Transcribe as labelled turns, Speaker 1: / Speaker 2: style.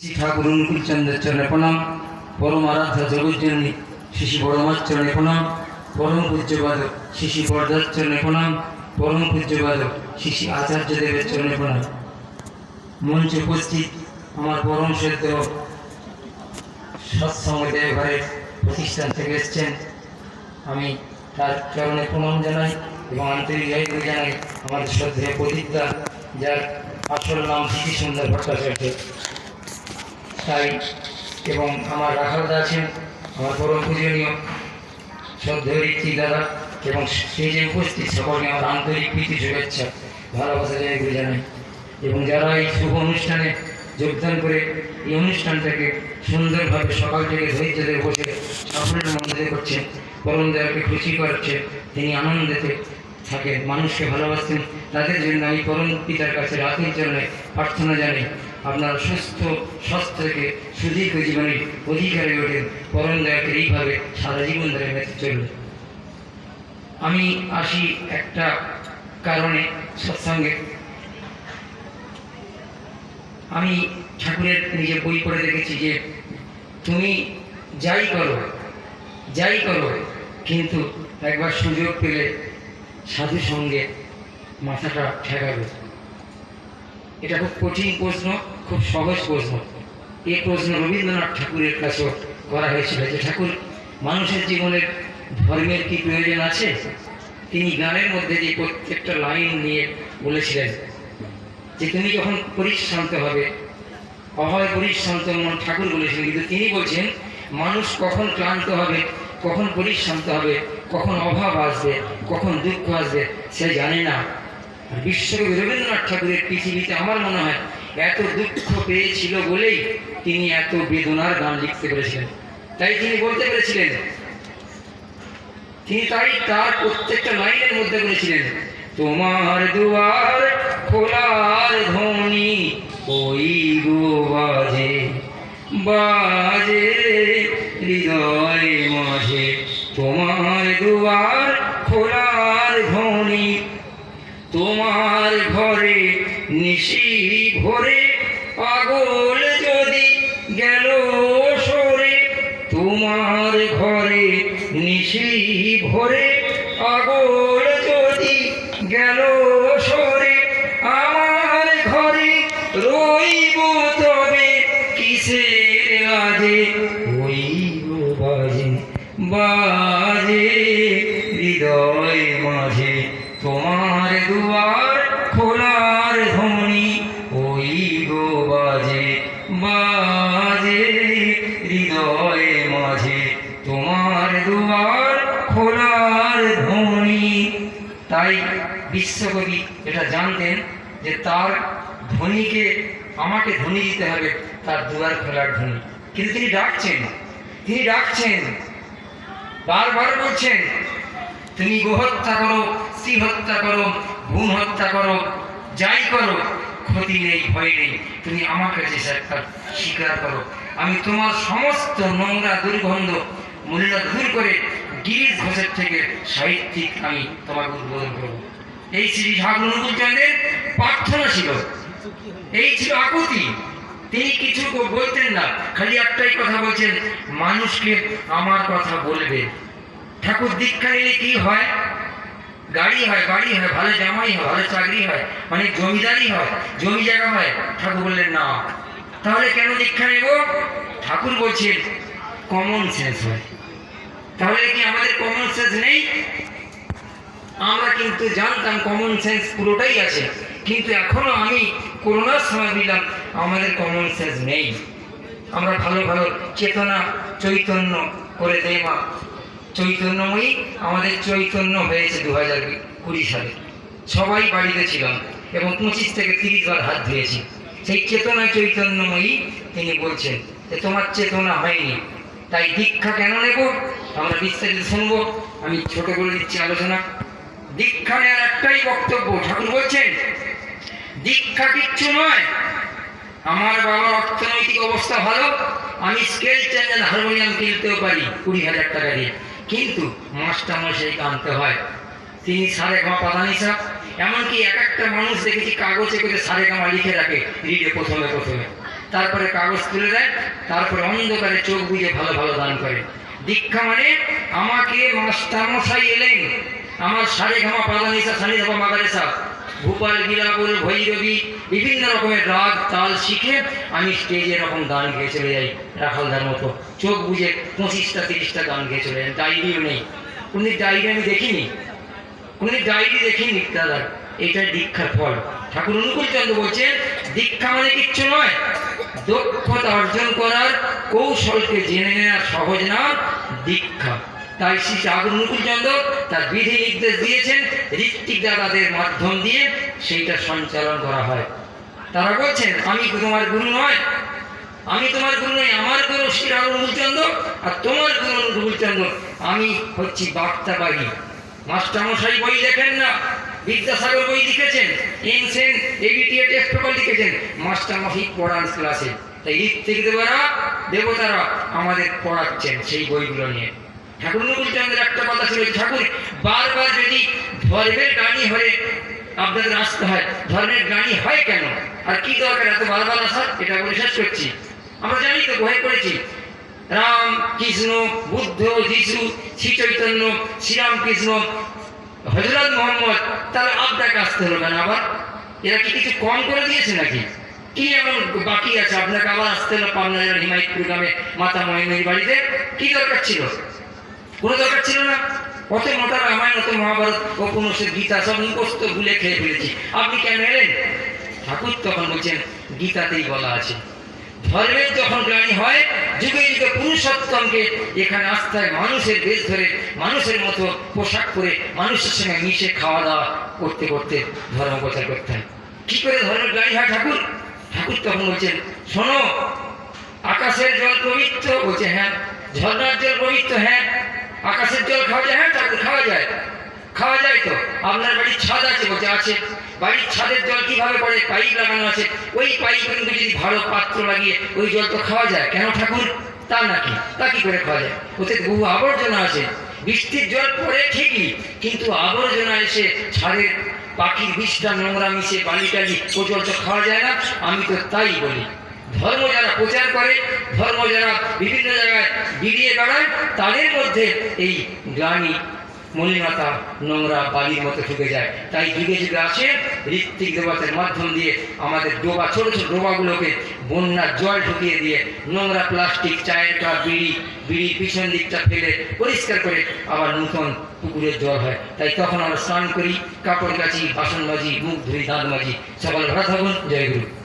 Speaker 1: শ্রী ঠাকুর অনুকূল চন্দ্রের চরণে প্রণাম। পরম আরাধ্যা জগজ্জননী শিশি বড়মার চরণে প্রণাম। পরম পূজ্যবাদ শিশি বরদার চরণে প্রণাম। পরম পূজ্যবাদ শিশি আচার্য দেবের চরণে প্রণাম। মঞ্চে উপস্থিত আমার পরম শ্রদ্ধ সৎসঙ্গ দেবঘরের প্রতিষ্ঠান থেকে এসছেন। আমি তার চরণে প্রণাম জানাই এবং আন্তরিক জয়গুলি জানাই আমাদের শ্রদ্ধেয় প্রদীপদা যার আসল নাম স্মৃতি সুন্দর ভট্টাচার্য। তাই এবং আমার রাখালদা আছেন আমার পরম পূজনীয় ঋত্বিক দাদা এবং সেই যে উপস্থিত সকলকে আমার আন্তরিক প্রীতি, শুভেচ্ছা, ভালোবাসা জায়গাগুলি জানাই। এবং যারা এই শুভ অনুষ্ঠানে যোগদান করে এই অনুষ্ঠানটাকে সুন্দরভাবে সকাল থেকে ধৈর্য ধরে বসে সাফল্যের মধ্যে করছেন, পরম দয়াকে খুশি করাচ্ছে, তিনি আনন্দেতে থাকেন, মানুষকে ভালোবাসতেন তাদের জন্য আমি পরম পিতার কাছে রাতের জন্য প্রার্থনা জানাই। আপনারা সুস্থ স্বাস্থ্য থেকে সুদীর্ঘ জীবনের অধিকারী ওঠেন। পরম দয়াকে এইভাবে সারা জীবন ধরে মেতে চলবে আমি আসি একটা কারণে সৎসঙ্গে। আমি ঠাকুরের নিজের বই পড়ে দেখেছি যে, তুমি যাই করো যাই করো, কিন্তু একবার সুযোগ পেলে সাধু সঙ্গে মাথাটা ঠেকাবে। এটা খুব কঠিন প্রশ্ন। খুব সহজ প্রশ্ন। এই প্রশ্ন রবীন্দ্রনাথ ঠাকুরের কাছেও করা হয়েছিল যে, ঠাকুর, মানুষের জীবনের ধর্মের কি প্রয়োজন আছে? তিনি গানের মধ্যে যে প্রত্যেকটা লাইন নিয়ে বলেছিলেন যে, তুমি যখন পরিশ্রান্ত হবে অভয় পরিশ্রান্ত মন ঠাকুর বলেছিলেন, কিন্তু তিনি বলছেন, মানুষ কখন ক্লান্ত হবে, কখন পরিশ্রান্ত হবে, কখন অভাব আসবে, কখন দুঃখ আসবে, সে জানে না। বিশ্বকবি রবীন্দ্রনাথ ঠাকুরের পৃথিবীতে আমার মনে হয় এত দুঃখ পেয়েছিল বলেই তিনি এত বেদনার গান লিখতে পেরেছিলেন। তাই তিনি বলতে পেরেছিলেন, তিনি তাই তার প্রত্যেকটা লাইনের মধ্যে বলেছিলেন, তোমার দুয়ার খোলার ধ্বনি ওই গো বাজে বাজে হৃদয় মাঝে তোমার গেল সরে তোমার ঘরে নিশি ভরে পাগল যদি গেল সরে আমার ঘরে রইব তবে কিসের লাজে হইব বাজে বাজে হৃদয় মাঝে, তোমার দুয়ার খোলার ধ্বনি ওই বাজে বাজে তাই বিশ্বকবি এটা জানতেন যে তার ধ্বনিকে, আমাকে ধ্বনি দিতে হবে তার দুয়ার খোলার ধ্বনি। কিন্তু তিনি ডাকছেন তিনি ডাকছেন, বারবার বলছেন, তুমি গোহত্যা করো, স্ত্রী হত্যা করো ভূম হত্যা করো, যাই করো, ক্ষতি নেই, ভয় নেই। তুমি আমার কাছে একটা স্বীকার করো। আমি তোমার সমস্ত নোংরা, দুর্গন্ধ, মূল্য দূর করে গিরিশ ঘোষের থেকে সাহিত্যিক আমি তোমাকে উদ্বোধন করব। এই শ্রী ঠাকুর অনুকূল চন্দ্রের প্রার্থনা ছিল। এই ছিল আকুতি। তিনি কিছু বলতেন না, খালি একটাই কথা বলছেন, মানুষকে আমার কথা বলবে। ঠাকুর দীক্ষা নিলে কি হয়? গাড়ি হয়, বাড়ি হয়, ভালো জামাই হয়, ভালো চাকরি হয় মানে জমিদারি হয়, জমি জায়গা হয়। ঠাকুর বললেন, না। তাহলে কেন দীক্ষা নেব? ঠাকুর বলছেন কমন সেন্স হয়। তাহলে কি আমাদের কমন সেন্স নেই? আমরা কিন্তু জানতাম কমন সেন্স পুরোটাই আছে, কিন্তু এখনও আমি করোনার সময় দিলাম আমাদের কমন সেন্স নেই। আমরা ভালো ভালো চেতনা, চৈতন্য করে দেয় মা। চৈতন্যময়ী আমাদের চৈতন্য হয়েছে দু হাজার কুড়ি সালে। সবাই বাড়িতে ছিলাম এবং পঁচিশ থেকে তিরিশ বার হাত ধুয়েছি। সেই চেতনা চৈতন্যময়ী তিনি বলছেন যে, তোমার চেতনা হয়নি। তাই দীক্ষা কেন নেব? আমরা বিস্তারিত শুনব। আমি ছোট করে দিচ্ছি আলোচনা। দীক্ষা নেওয়ার একটাই বক্তব্য, ঠাকুর বলছেন, দীক্ষা কিচ্ছু নয়। আমার বাবার অর্থনৈতিক অবস্থা ভালো, আমি স্কেল চ্যানেল হারমোনিয়াম কিনতেও পারি, কুড়ি হাজার টাকা দিয়ে। কিন্তু মাস্টার মশাইকে আনতে হয়। তিনি সারে গামা পাতানিসা এমনকি এক একটা মানুষ দেখেছি কাগজে করে সারে গামা লিখে রাখে রিডে প্রথমে প্রথমে। তারপরে কাগজ তুলে দেয়, তারপরে অন্ধকারে চোখ বুঝে ভালো ভালো দান করে। দীক্ষা মানে আমাকে মাস্টারমশাই এলেন, আমার সারে ঘামা পালানিসা সানি ধাপা মাদারেসা ভূপাল বিলাপুর ভৈরবী, বিভিন্ন রকমের রাগ, তাল শিখে আমি স্টেজে এরকম গান গেয়ে চলে যাই, রাখালদার মতো। চোখ বুঝে পঁচিশটা, তিরিশটা গান গেয়ে চলে যাই, ডায়েরিও নেই। কোনদিন ডায়েরি আমি দেখিনি? কোনদিন ডায়েরি দেখিনি? দাদা এটা দীক্ষার ফল। ঠাকুর অনুকূল চন্দ্র বলছেন, দীক্ষা মানে কিচ্ছু নয় দক্ষতা অর্জন করার কৌশলকে জেনে নেওয়ার সহজ নাম দীক্ষা। তাই শ্রী অনুকূল চন্দ্র তার বিধি নির্দেশ দিয়েছেন, ঋত্বিক দাদাদের মাধ্যম দিয়ে সেইটা সঞ্চালন করা হয়। তারা বলছেন, আমি তোমার গুরু নয়? আমি তোমার গুরু নই, আমার গুরু শ্রী ঠাকুর অনুকূল চন্দ্র আর তোমার গুরু অনুকূল আমি হচ্ছি বার্তাবাহী মাস্টারমশাই বই লেখেন না বিদ্যাসাগর বই লিখেছেন, এনসেন লিখেছেন মাস্টারমশাই পড়ান ক্লাসে। তাই ঋত্বিক দেবরা, দেবতারা আমাদের পড়াচ্ছেন সেই বইগুলো নিয়ে। ঠাকুর নবুল চন্দ্রের একটা কথা ছিল ঠাকুর বারবার যদি ধর্মের গানি হয়ে আপনাদের আসতে হয়, ধর্মের গানি হয় কেন? আর কি দরকার এত বারবার আসার? এটা বলে শেষ করছি। আমরা জানি তো ভয় করেছি রাম, কৃষ্ণ, বুদ্ধ, যিশু, শ্রী চৈতন্য, শ্রীরামকৃষ্ণ হজরত মোহাম্মদ তাহলে আপনাকে আসতে হলো কেন আবার? এরা কি কিছু কম করে দিয়েছে নাকি? কি এমন বাকি আছে? আপনাকে আবার আসতে হলো পাবনা জেলার হিমায়তপুর গ্রামে মাতা মহিমের বাড়িতে? কি দরকার ছিল? কোনো দরকার ছিল না? অত মোটা রামায়ণ, অত মহাভারত উপনিষদ গীতা সব মুখস্থ ভুলে খেয়ে ফেলেছি। আপনি কেন এলেন? ঠাকুর তখন বলছেন, গীতাতেই বলা আছে। ধর্মের যখন গ্লানি হয় যুগে যুগে পুরুষোত্তমকে এখানে আসতে হয় মানুষের বেশ ধরে, মানুষের মতো পোশাক পরে মানুষের সঙ্গে মিশে খাওয়া দাওয়া করতে করতে ধর্ম প্রচার করতে হয়। কি করে ধর্মের গ্লানি হয় ঠাকুর? ঠাকুর তখন বলছেন, শোনো, আকাশের জল পবিত্র বলছে হ্যাঁ ঝর্ণার জল পবিত্র হ্যাঁ আকাশের জল খাওয়া যায় হ্যাঁ ঠাকুর খাওয়া যায়। খাওয়া যায় তো? আপনার বাড়ির ছাদ আছে বলছে, আছে। বাড়ির ছাদের জল কীভাবে পড়ে? পাইপ লাগানো আছে। ওই পাইপ কিন্তু যদি ভালো পাত্র লাগিয়ে ওই জল তো খাওয়া যায়। কেন ঠাকুর? তা নাকি? তা কি করে খাওয়া যায়? ওতে বহু আবর্জনা আছে। বৃষ্টির জল পড়ে ঠিকই, কিন্তু আবর্জনা এসে ছাদের পাখির বিষটা নোংরা মিশে বালি টালি, ও জল তো খাওয়া যায় না। আমি তো তাই বলি। ধর্ম যারা প্রচার করে, ধর্ম যারা বিভিন্ন জায়গায় বিলিয়ে বেড়ায়, তাদের মধ্যে এই গ্লানি মলিনতা নোংরা বালির মতো ঢুকে যায়। তাই যুগে যুগে আসে ঋত্বিক দেবতার মাধ্যম দিয়ে আমাদের ডোবা, ছোট ছোট ডোবাগুলোকে বন্যার জল ঢুকিয়ে দিয়ে নোংরা প্লাস্টিক, চায়ের কাপ, বিড়ি বিড়ি পিছন দিকটা ফেলে পরিষ্কার করে আবার নতুন পুকুরের জল হয়। তাই তখন আমরা স্নান করি, কাপড় কাচি, বাসন মাজি, মুখ ধুই, দাঁত মাজি। সকাল ভালো থাকুন। জয় গুরু।